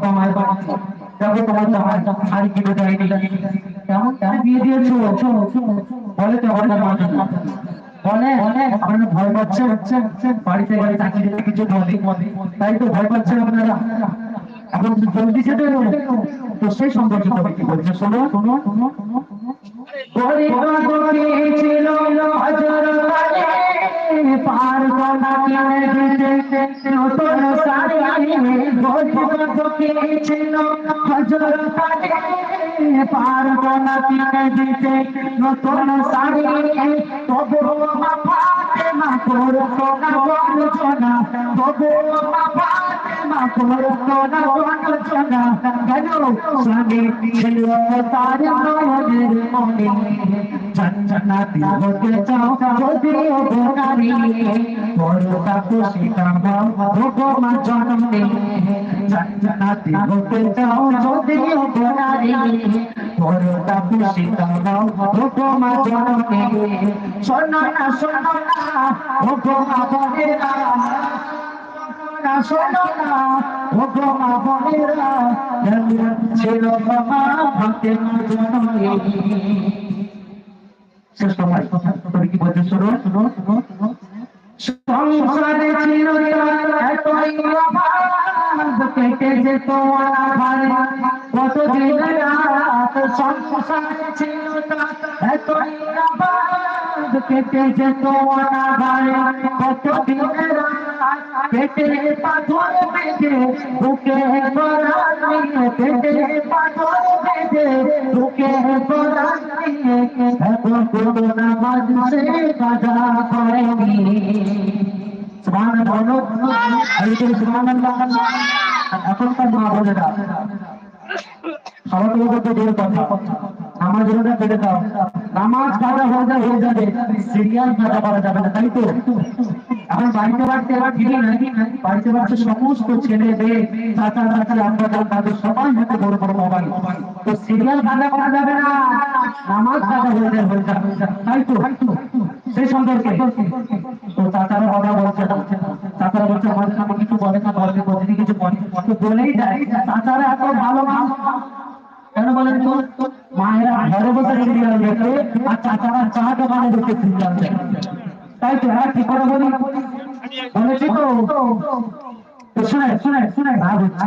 তোমার কেমন দিয়েছ? বলে তো বলে ভয় পাচ্ছে বাড়িতে কিছু বলে। তাই তো ভয় আপনারা। এখন জলদি তো সেই সম্পর্কে কি শোনো শোনো শোনো। নতুন সারি ছিল হাজার পার কলা দিতে নতুন সারি তবু মা করতো না বঞ্চনা তবু মা করতো না বঞ্চনা কেন স্বামী ছিল তার নয়নের মনে জান্নাতি হতে চাও যদিও বোনারি বড়টা খুশিটা দাও ভগবান জন্মে জান্নাতি হতে চাও যদিও বোনারি বড়টা খুশিটা দাও ভগবান জন্মে শোনো না শোনো না ভগবান বলে না শোনো না ও গো ছিল বাবা ভক্তে জননী শেষ সময় তবে কি বলছে শোনো শোনো শোনো শোনো সংসারে ছিল এতই অভাব কেটে যেত অনাভারে কত দিন রাত সংসারে ছিল এতই অভাব কেটে যেত অনাভারে কত দিন রাত কেটে পাথর বেঁধে বুকে গড়া নিয়ে কেটে পাথর বেঁধে বুকে গড়া নিয়ে এখন বাড়িতে বাড়িতে নাকি বাড়িতে বাড়িতে সমস্ত ছেলে মেয়ে তাদের সবাই হাতে বড় বড় মোবাইল তো সিরিয়াল কাজা করা যাবে না। নামাজ কাজা হয়ে যায় তাই তো সেই সম্পর্কে তো চাচারা কথা বলছে চাচারা বলছে আমার সামনে কিছু বলে না, বলে, প্রতিদিন কিছু বলে তো বলেই দেয়, চাচারা এত ভালো মানুষ। কেন বলেন তো? মায়েরা ঘরে বসে সিরিয়াল দেখে, আর চাচারা চা দোকানে দেখে সিরিয়াল তাই তো হ্যাঁ কি করে বলি বলেছি তো। শুনে শুনে শুনে ভাব হচ্ছে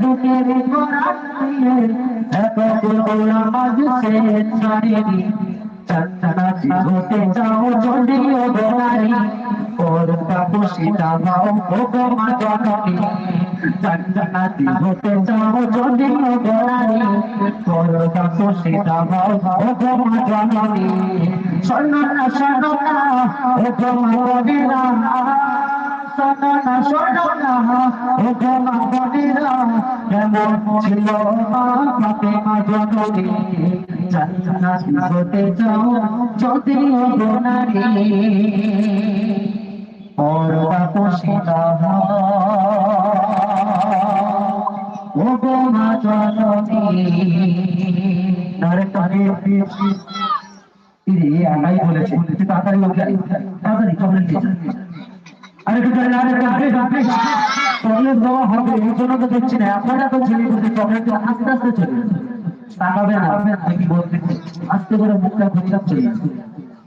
বেঁধে বুকে গড়া দিয়ে এত নামাজ সে ছাড়েনি। চন্দনাতি হতে চাও যদিও বেলারি, ওর বাবু সীতা ভাও মা জননী চন্দনাতি হতে চাও যদিও বেলারি, ওর বাবু সীতা ভাও মা জননী শোনো না শোনো না। ও গো মা বলিরা শোনো না। শোনো না ও গো মা বলিরা কেমন ছিল মা ফাতেমা জননী জান্নাতি হতে চাও যদিও গোনারি পরবা পোষিতা ও গো মা জননী ডাইরেক্ট আমি ইরে একাই বলেছে তুই তাড়াতাড়ি উঠে তাড়াতাড়ি। আরে আরে চকলেট দেওয়া হবে এই জন্য তো দেখছি না আপনারা তো ছেলে বলতে চকলেট আস্তে আস্তে চলে। তাকাবে না, দেখি বলতে আস্তে করে মুখটা ঘুরতে চলে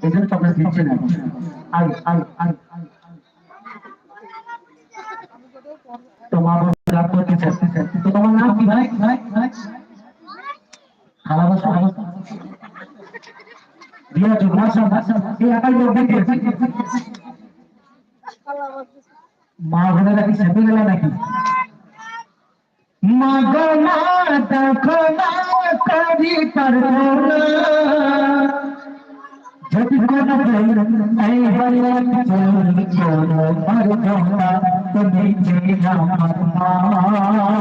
এই জন্য চকলেট দিচ্ছে না। আই আই আই তো তোমার নাম কি ভাই? ভাই ভাই লোক দেখিয়েছে মা বোনেরা কি সেপে গেল নাকি মগনা দেখো না করি করো না যদি কোনো দিন এই বলে চল চলো মর তুমি যে আমার মা